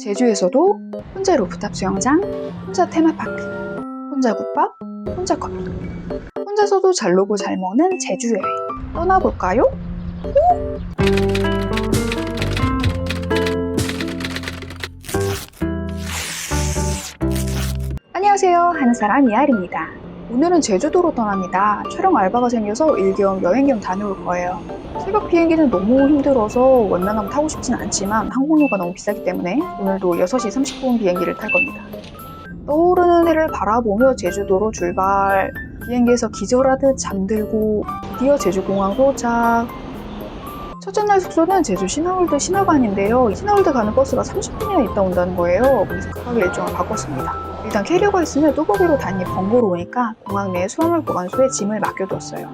제주에서도 혼자 루프탑 수영장, 혼자 테마파크, 혼자 국밥, 혼자 커피. 혼자서도 잘 놀고 잘 먹는 제주 여행. 떠나볼까요? 안녕하세요. 하는 사람 이알입니다. 오늘은 제주도로 떠납니다. 촬영 알바가 생겨서 일 겸 여행 겸 다녀올 거예요. 새벽 비행기는 너무 힘들어서 웬만하면 타고 싶진 않지만 항공료가 너무 비싸기 때문에 오늘도 6시 30분 비행기를 탈 겁니다. 떠오르는 해를 바라보며 제주도로 출발. 비행기에서 기절하듯 잠들고 드디어 제주공항 도착. 첫째 날 숙소는 제주 신화월드 신화관인데요. 신화월드 가는 버스가 30분이나 있다 온다는 거예요. 그래서 급하게 일정을 바꿨습니다. 일단 캐리어가 있으면 뚜벅이로 다니기 번거로우니까 공항 내 수화물 보관소에 짐을 맡겨두었어요.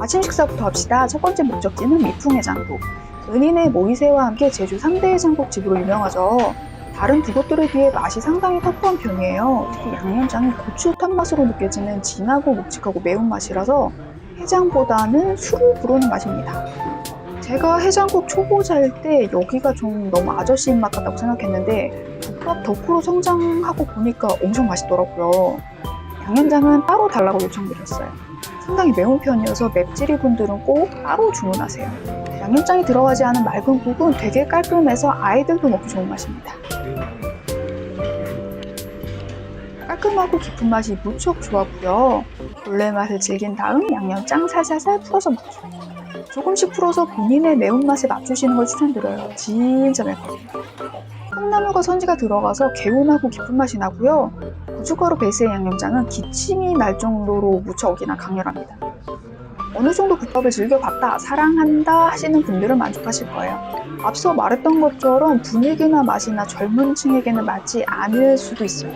아침 식사부터 합시다. 첫 번째 목적지는 미풍해장국. 은인의 모이새와 함께 제주 3대 해장국 집으로 유명하죠. 다른 두 곳들에 비해 맛이 상당히 터프한 편이에요. 특히 양념장이 고추탄 맛으로 느껴지는 진하고 묵직하고 매운 맛이라서 해장보다는 술을 부르는 맛입니다. 제가 해장국 초보자일 때 여기가 좀 너무 아저씨 입맛 같다고 생각했는데 국밥 덕후로 성장하고 보니까 엄청 맛있더라고요. 양념장은 따로 달라고 요청드렸어요. 상당히 매운 편이어서 맵찔이 분들은 꼭 따로 주문하세요. 양념장이 들어가지 않은 맑은 국은 되게 깔끔해서 아이들도 먹기 좋은 맛입니다. 깔끔하고 깊은 맛이 무척 좋았고요. 본래 맛을 즐긴 다음 양념장 살살살 풀어서 먹죠. 조금씩 풀어서 본인의 매운맛에 맞추시는 걸 추천드려요. 진짜 맵거든요. 콩나물과 선지가 들어가서 개운하고 깊은 맛이 나고요. 고춧가루 베이스의 양념장은 기침이 날 정도로 무척이나 강렬합니다. 어느 정도 국밥을 즐겨봤다, 사랑한다 하시는 분들은 만족하실 거예요. 앞서 말했던 것처럼 분위기나 맛이나 젊은 층에게는 맞지 않을 수도 있어요.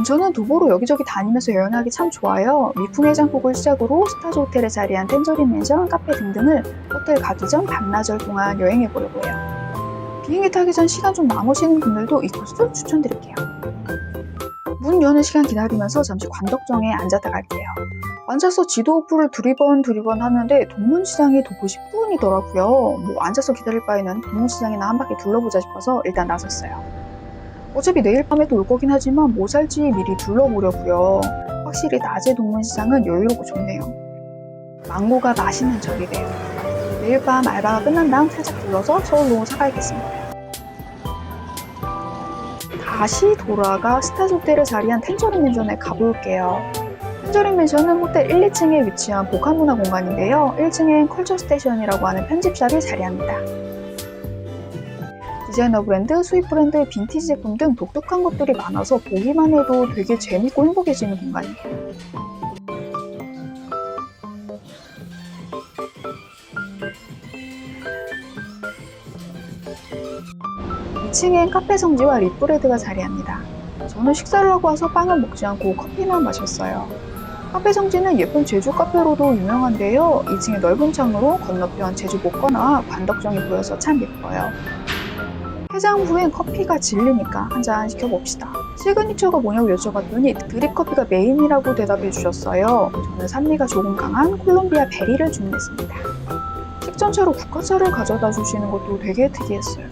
이 근처는 도보로 여기저기 다니면서 여행하기 참 좋아요. 미풍 해장국을 시작으로 스타즈 호텔에 자리한 텐저린 맨션, 카페 등등을 호텔 가기 전 반나절 동안 여행해 보려고 해요. 비행기 타기 전 시간 좀 남으시는 분들도 이 코스 추천드릴게요. 문 여는 시간 기다리면서 잠시 관덕정에 앉았다 갈게요. 앉아서 지도 어플을 두리번 두리번 하는데 동문시장이 도보 10분이더라고요. 뭐 앉아서 기다릴 바에는 동문시장이나 한 바퀴 둘러보자 싶어서 일단 나섰어요. 어차피 내일 밤에도 올 거긴 하지만 뭐 살지 미리 둘러보려고요. 확실히 낮에 동문시장은 여유롭고 좋네요. 망고가 맛있는 적이래요. 내일 밤 알바가 끝난 다음 살짝 둘러서 서울로 사가야겠습니다. 다시 돌아가 스타즈 호텔에 자리한 텐저린 맨션에 가볼게요. 텐저린 맨션은 호텔 1, 2층에 위치한 복합문화 공간인데요. 1층엔 컬처 스테이션이라고 하는 편집샵이 자리합니다. 디자이너 브랜드, 수입 브랜드, 빈티지 제품 등 독특한 것들이 많아서 보기만 해도 되게 재밌고 행복해지는 공간이에요. 이층엔 카페 성지와 립브레드가 자리합니다. 저는 식사를 하고 와서 빵을 먹지 않고 커피만 마셨어요. 카페 성지는 예쁜 제주 카페로도 유명한데요. 2층의 넓은 창으로 건너편 제주 목거나 관덕정이 보여서 참 예뻐요. 해장 후엔 커피가 질리니까 한 잔 시켜봅시다. 시그니처가 뭐냐고 여쭤봤더니 드립커피가 메인이라고 대답해 주셨어요. 저는 산미가 조금 강한 콜롬비아 베리를 주문했습니다. 식전차로 국화차를 가져다 주시는 것도 되게 특이했어요.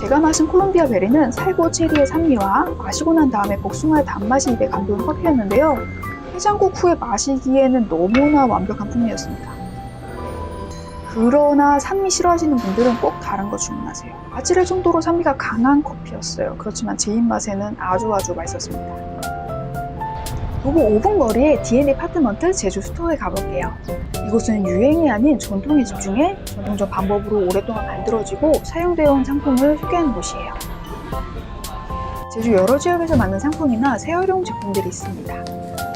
제가 마신 콜롬비아 베리는 살고 체리의 산미와 마시고 난 다음에 복숭아의 단맛이 입에 감도는 커피였는데요. 해장국 후에 마시기에는 너무나 완벽한 풍미였습니다. 그러나 산미 싫어하시는 분들은 꼭 다른 거 주문하세요. 아찔할 정도로 산미가 강한 커피였어요. 그렇지만 제 입맛에는 아주 아주 맛있었습니다. 도보 5분 거리에 D&A 파트먼트 제주 스토어에 가볼게요. 이곳은 유행이 아닌 전통에 집중해 전통적 방법으로 오랫동안 만들어지고 사용되어 온 상품을 소개하는 곳이에요. 제주 여러 지역에서 만든 상품이나 재활용 제품들이 있습니다.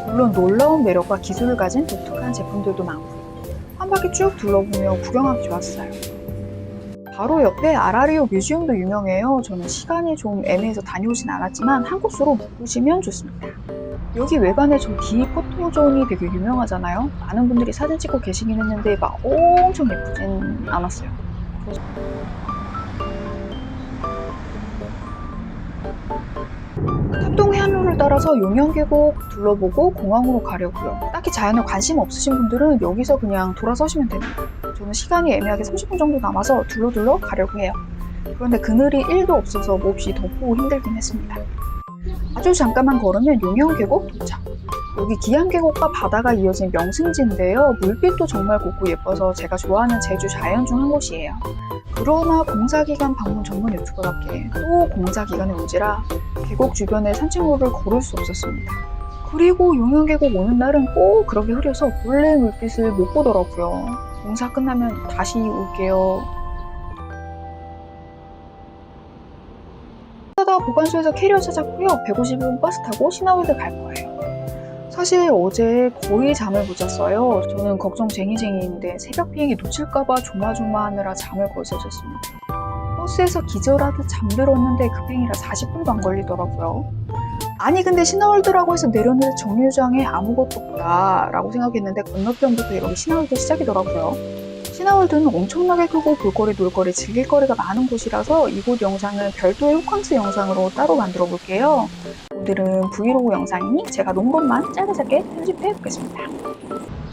물론 놀라운 매력과 기술을 가진 독특한 제품들도 많고 한 바퀴 쭉 둘러보며 구경하기 좋았어요. 바로 옆에 아라리오 뮤지엄도 유명해요. 저는 시간이 좀 애매해서 다녀오진 않았지만 한 곳으로 묵으시면 좋습니다. 여기 외관에 저뒤 포토존이 되게 유명하잖아요. 많은 분들이 사진 찍고 계시긴 했는데 막 엄청 예쁘진 않았어요. 그래서- 탑동 해안로를 따라서 용영계곡 둘러보고 공항으로 가려고요. 딱히 자연에 관심 없으신 분들은 여기서 그냥 돌아서시면 됩니다. 저는 시간이 애매하게 30분 정도 남아서 둘러둘러 가려고 해요. 그런데 그늘이 1도 없어서 몹시 덥고 힘들긴 했습니다. 아주 잠깐만 걸으면 용영계곡 도착. 여기 기암계곡과 바다가 이어진 명승지인데요. 물빛도 정말 곱고 예뻐서 제가 좋아하는 제주 자연 중 한 곳이에요. 그러나 공사기간 방문 전문 유튜버답게 또 공사기간에 온지라 계곡 주변의 산책로를 걸을 수 없었습니다. 그리고 용영계곡 오는 날은 꼭 그렇게 흐려서 본래 물빛을 못 보더라고요. 공사 끝나면 다시 올게요. 하다 보관소에서 캐리어 찾았고요. 150분 버스 타고 신화월드 갈 거예요. 사실 어제 거의 잠을 못 잤어요. 저는 걱정쟁이쟁이인데 새벽 비행기 놓칠까봐 조마조마하느라 잠을 거의 못 잤습니다. 버스에서 기절하듯 잠들었는데 급행이라 40분도 안 걸리더라고요. 아니 근데 신화월드라고 해서 내렸는데 정류장에 아무것도 없다 라고 생각했는데 건너편부터 이렇게 신화월드 시작이더라고요. 신화월드는 엄청나게 크고 볼거리, 놀거리, 즐길 거리가 많은 곳이라서 이곳 영상은 별도의 호캉스 영상으로 따로 만들어 볼게요. 오늘은 브이로그 영상이니 제가 논 것만 짧게 짧게 편집해 보겠습니다.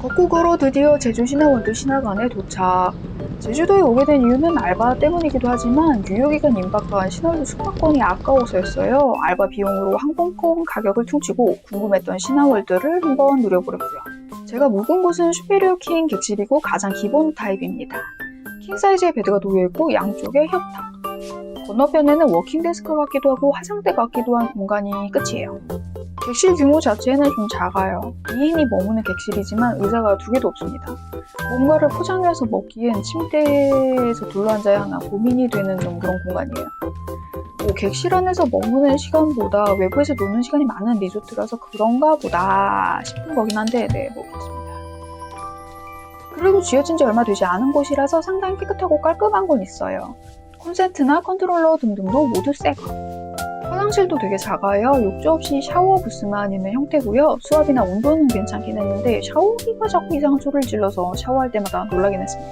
걷고 걸어 드디어 제주 신화월드 신화관에 도착. 제주도에 오게 된 이유는 알바 때문이기도 하지만 유효기간 임박한 신화월드 숙박권이 아까워서였어요. 알바 비용으로 항공권 가격을 퉁치고 궁금했던 신화월드를 한번 누려보려고요. 제가 묵은 곳은 슈페리어 킹 객실이고 가장 기본 타입입니다. 킹 사이즈의 베드가 놓여있고 양쪽에 협탁. 건너편에는 워킹 데스크 같기도 하고 화장대 같기도 한 공간이 끝이에요. 객실 규모 자체는 좀 작아요. 2인이 머무는 객실이지만 의자가 두 개도 없습니다. 뭔가를 포장해서 먹기엔 침대에서 둘러앉아야 하나 고민이 되는 좀 그런 공간이에요. 뭐 객실 안에서 머무는 시간보다 외부에서 노는 시간이 많은 리조트라서 그런가 보다 싶은 거긴 한데 네, 뭐 그렇습니다. 그래도 지어진 지 얼마 되지 않은 곳이라서 상당히 깨끗하고 깔끔한 건 있어요. 콘센트나 컨트롤러 등등도 모두 새거. 화장실도 되게 작아요. 욕조 없이 샤워 부스만 있는 형태고요. 수압이나 온도는 괜찮긴 했는데 샤워기가 자꾸 이상한 소리를 질러서 샤워할 때마다 놀라긴 했습니다.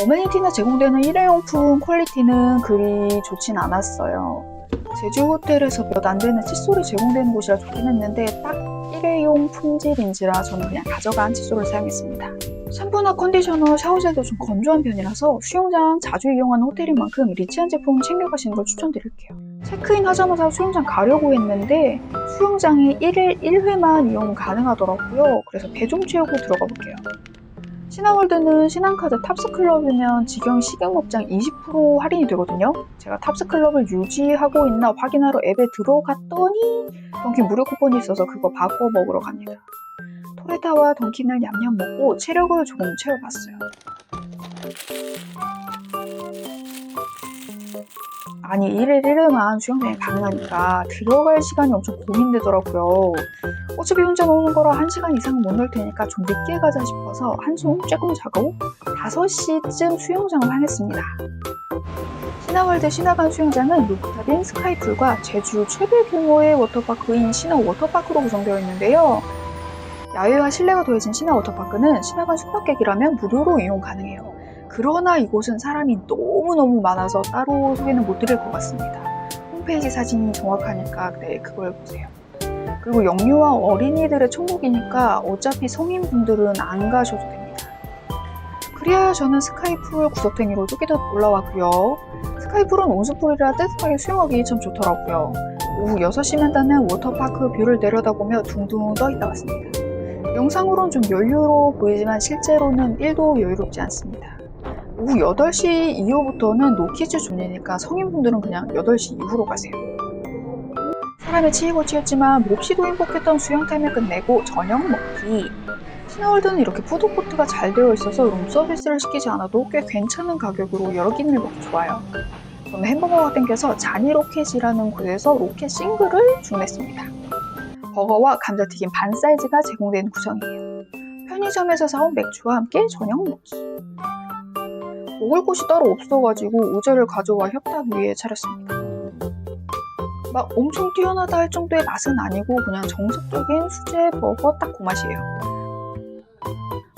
어메니티나 제공되는 일회용품 퀄리티는 그리 좋진 않았어요. 제주 호텔에서 몇 안 되는 칫솔이 제공되는 곳이라 좋긴 했는데 딱 일회용 품질인지라 저는 그냥 가져간 칫솔을 사용했습니다. 샴푸나 컨디셔너, 샤워젤도 좀 건조한 편이라서 수영장 자주 이용하는 호텔인 만큼 리치한 제품 챙겨가시는 걸 추천드릴게요. 체크인 하자마자 수영장 가려고 했는데 수영장에 1일 1회만 이용 가능하더라고요. 그래서 배좀 채우고 들어가 볼게요. 신화월드는 신한카드 탑스클럽이면 직영 식용업장 20% 할인이 되거든요. 제가 탑스클럽을 유지하고 있나 확인하러 앱에 들어갔더니 던킨 무료 쿠폰이 있어서 그거 바꿔 먹으러 갑니다. 토레타와 던킨을 냠냠 먹고 체력을 조금 채워봤어요. 아니 1일 1회만 수영장에 가능하니까 들어갈 시간이 엄청 고민되더라고요. 어차피 혼자 노는 거라 1시간 이상은 못놀 테니까 좀 늦게 가자 싶어서 한숨 조금 자고 5시쯤 수영장을 향했습니다. 신화월드 신화관 수영장은 루프탑인 스카이풀과 제주 최대 규모의 워터파크인 신화 워터파크로 구성되어 있는데요. 야외와 실내가 더해진 신화 워터파크는 신화관 숙박객이라면 무료로 이용 가능해요. 그러나 이곳은 사람이 너무너무 많아서 따로 소개는 못 드릴 것 같습니다. 홈페이지 사진이 정확하니까 네, 그걸 보세요. 그리고 영유아 어린이들의 천국이니까 어차피 성인분들은 안 가셔도 됩니다. 그래야 저는 스카이풀 구석탱이로 쫓기듯 올라왔고요. 스카이풀은 온수풀이라 따뜻하게 수영하기 참 좋더라고요. 오후 6시만 닫는 워터파크 뷰를 내려다보며 둥둥 떠있다 왔습니다. 영상으로는 좀 여유로워 보이지만 실제로는 1도 여유롭지 않습니다. 오후 8시 이후부터는 노키즈 존이니까 성인분들은 그냥 8시 이후로 가세요. 사람에 치이고 치였지만 몹시도 행복했던 수영 타임을 끝내고 저녁 먹기. 신화월드는 이렇게 푸드코트가 잘 되어 있어서 룸 서비스를 시키지 않아도 꽤 괜찮은 가격으로 여러 끼니를 먹기 좋아요. 저는 햄버거가 땡겨서 자니 로켓이라는 곳에서 로켓 싱글을 주문했습니다. 버거와 감자튀김 반 사이즈가 제공되는 구성이에요. 편의점에서 사온 맥주와 함께 저녁 먹기. 먹을 곳이 따로 없어가지고 오절을 가져와 협탁 위에 차렸습니다. 막 엄청 뛰어나다 할 정도의 맛은 아니고 그냥 정석적인 수제 버거 딱 그 맛이에요.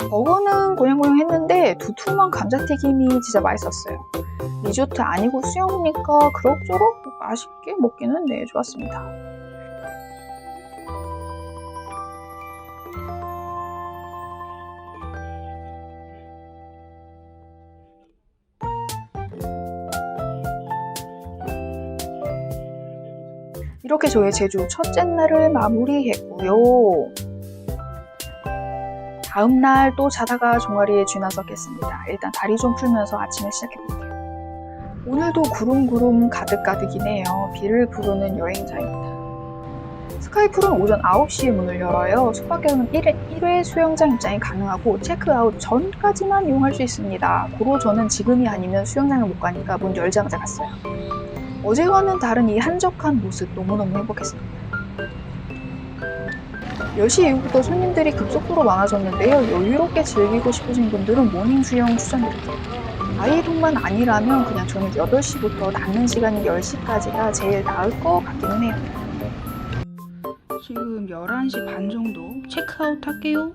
버거는 고냥고냥 했는데 두툼한 감자튀김이 진짜 맛있었어요. 리조트 아니고 수영이니까 그럭저럭 맛있게 먹기는 네, 좋았습니다. 이렇게 저의 제주 첫째 날을 마무리했고요. 다음 날 또 자다가 종아리에 쥐나서 깼습니다. 일단 다리 좀 풀면서 아침을 시작해볼게요. 오늘도 구름구름 가득가득이네요. 비를 부르는 여행자입니다. 스카이풀은 오전 9시에 문을 열어요. 숙박객은 1회, 1회 수영장 입장이 가능하고 체크아웃 전까지만 이용할 수 있습니다. 고로 저는 지금이 아니면 수영장을 못 가니까 문 열자마자 갔어요. 어제와는 다른 이 한적한 모습 너무너무 행복했습니다. 10시 이후부터 손님들이 급속도로 많아졌는데요. 여유롭게 즐기고 싶으신 분들은 모닝 수영 추천드릴게요. 아이분만 아니라면 그냥 저는 8시부터 닫는 시간이 10시까지가 제일 나을 것 같기는 해요. 지금 11시 반 정도 체크아웃 할게요.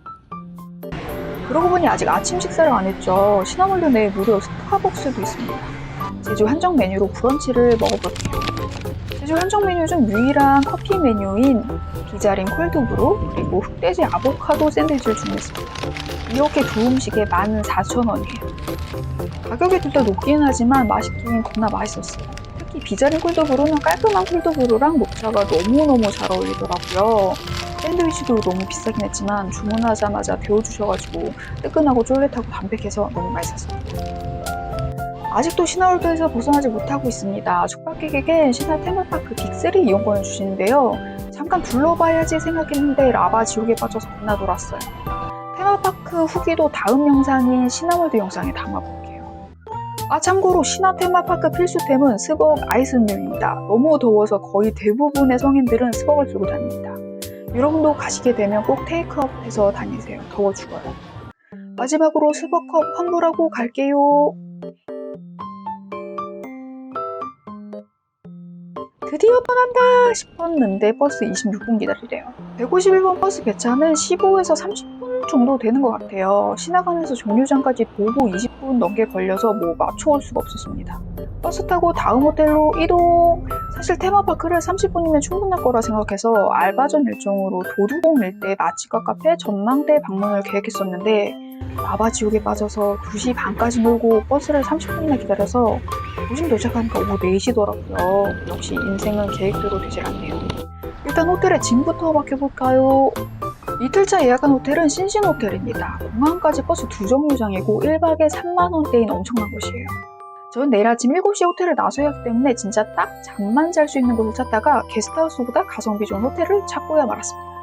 그러고 보니 아직 아침 식사를 안 했죠. 시나몰드 내에 무료 스타벅스도 있습니다. 제주 한정 메뉴로 브런치를 먹어볼게요. 제주 한정 메뉴 중 유일한 커피 메뉴인 기자린 콜드브루 그리고 흑돼지 아보카도 샌드위치를 주문했습니다. 이렇게 두 음식에 14,000원이에요. 가격이 둘 다 높긴 하지만 맛있긴 겁나 맛있었어요. 특히 비자린 콜드브루는 깔끔한 콜드브루랑 녹차가 너무너무 잘 어울리더라고요. 샌드위치도 너무 비싸긴 했지만 주문하자마자 데워주셔가지고 뜨끈하고 쫄깃하고 담백해서 너무 맛있었습니다. 아직도 신화월드에서 벗어나지 못하고 있습니다. 숙박객에게 신화 테마파크 빅3 이용권을 주시는데요. 잠깐 둘러봐야지 생각했는데 라바 지옥에 빠져서 겁나 돌았어요. 테마파크 후기도 다음 영상인 신화월드 영상에 담아볼게요. 아 참고로 신화 테마파크 필수템은 스벅 아이스 음료입니다. 너무 더워서 거의 대부분의 성인들은 스벅을 들고 다닙니다. 여러분도 가시게 되면 꼭 테이크업해서 다니세요. 더워 죽어요. 마지막으로 스벅컵 환불하고 갈게요. 드디어 떠난다 싶었는데 버스 26분 기다리래요. 151번 버스 배차는 15에서 30분 정도 되는 것 같아요. 신화관에서 정류장까지 도보 20분 넘게 걸려서 뭐 맞춰올 수가 없었습니다. 버스 타고 다음 호텔로 이동! 사실 테마파크를 30분이면 충분할 거라 생각해서 알바 전 일정으로 도두봉 일대 맛집과 카페 전망대 방문을 계획했었는데 라바 지옥에 빠져서 2시 반까지 놀고 버스를 30분이나 기다려서 도심 도착하니까 오후 4시더라고요. 역시 인생은 계획대로 되질 않네요. 일단 호텔의 짐부터 맡겨볼까요? 이틀차 예약한 호텔은 신신 호텔입니다. 공항까지 버스 두 정류장이고 1박에 3만원대인 엄청난 곳이에요. 전 내일 아침 7시에 호텔을 나서야 하기 때문에 진짜 딱 잠만 잘 수 있는 곳을 찾다가 게스트하우스보다 가성비 좋은 호텔을 찾고야 말았습니다.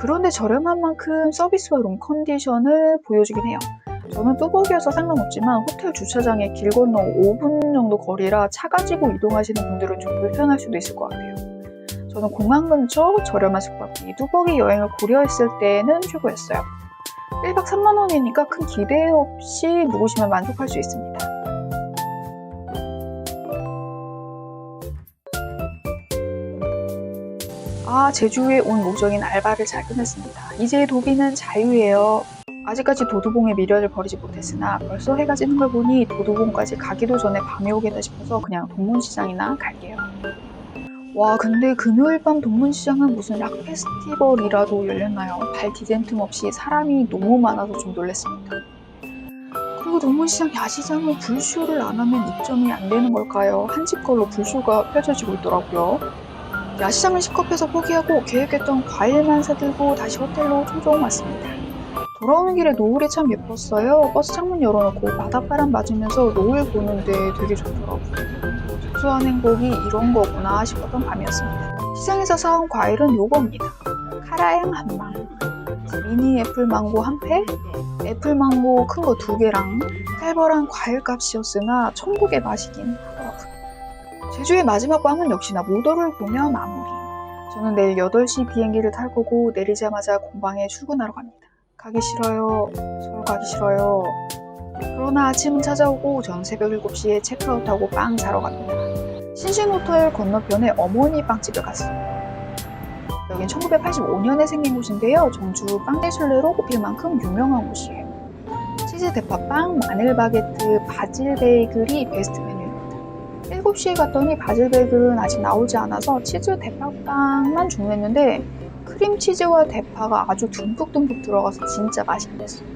그런데 저렴한 만큼 서비스와 룸 컨디션을 보여주긴 해요. 저는 뚜벅이어서 상관없지만 호텔 주차장에 길 건너 5분 정도 거리라 차 가지고 이동하시는 분들은 좀 불편할 수도 있을 것 같아요. 저는 공항 근처 저렴한 숙박비 뚜벅이 여행을 고려했을 때는 최고였어요. 1박 3만 원이니까 큰 기대 없이 묵으시면 만족할 수 있습니다. 아, 제주에 온 목적인 알바를 잘 끝냈습니다. 이제 도비는 자유예요. 아직까지 도두봉에 미련을 버리지 못했으나 벌써 해가 지는 걸 보니 도두봉까지 가기도 전에 밤에 오겠다 싶어서 그냥 동문시장이나 갈게요. 와 근데 금요일 밤 동문시장은 무슨 락 페스티벌이라도 열렸나요? 발 디젠 틈 없이 사람이 너무 많아서 좀 놀랐습니다. 그리고 동문시장 야시장은 불쇼를 안 하면 입점이 안 되는 걸까요? 한 집 걸로 불쇼가 펼쳐지고 있더라고요. 야시장은 시컵해서 포기하고 계획했던 과일만 사들고 다시 호텔로 총총 왔습니다. 돌아오는 길에 노을이 참 예뻤어요. 버스 창문 열어놓고 바닷바람 맞으면서 노을 보는데 되게 좋더라고요. 소소한 행복이 이런 거구나 싶었던 밤이었습니다. 시장에서 사온 과일은 요겁니다. 카라양 한 망, 미니 애플 망고 한 팩, 애플 망고 큰 거 두 개랑 살벌한 과일 값이었으나 천국의 맛이긴. 제주의 마지막 밤은 역시나 모더를 보며 마무리. 저는 내일 8시 비행기를 탈 거고 내리자마자 공방에 출근하러 갑니다. 가기 싫어요. 서울 가기 싫어요. 그러나 아침은 찾아오고 전 새벽 7시에 체크아웃하고 빵 사러 갑니다. 신신호텔 건너편에 어머니 빵집에 갔어요. 여긴 1985년에 생긴 곳인데요. 전주 빵대 순례로 꼽힐 만큼 유명한 곳이에요. 치즈 대파빵, 마늘 바게트, 바질 베이글이 베스트 메뉴입니다. 7시에 갔더니 바질백은 아직 나오지 않아서 치즈 대파빵만 주문했는데 크림치즈와 대파가 아주 듬뿍듬뿍 들어가서 진짜 맛있겠어요.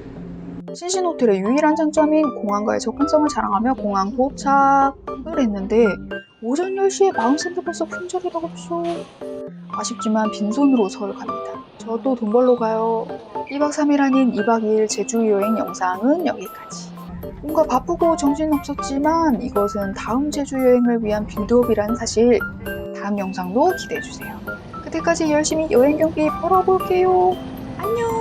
신신호텔의 유일한 장점인 공항과의 접근성을 자랑하며 공항 도착을 했는데 오전 10시에 마음샌드 벌써 품절이라고 없어. 아쉽지만 빈손으로 서울 갑니다. 저도 돈 벌러 가요. 2박 3일 아닌 2박 2일 제주 여행 영상은 여기까지. 뭔가 바쁘고 정신 없었지만 이것은 다음 제주 여행을 위한 빌드업이라는 사실 다음 영상도 기대해주세요. 그때까지 열심히 여행 경비 벌어볼게요. 안녕!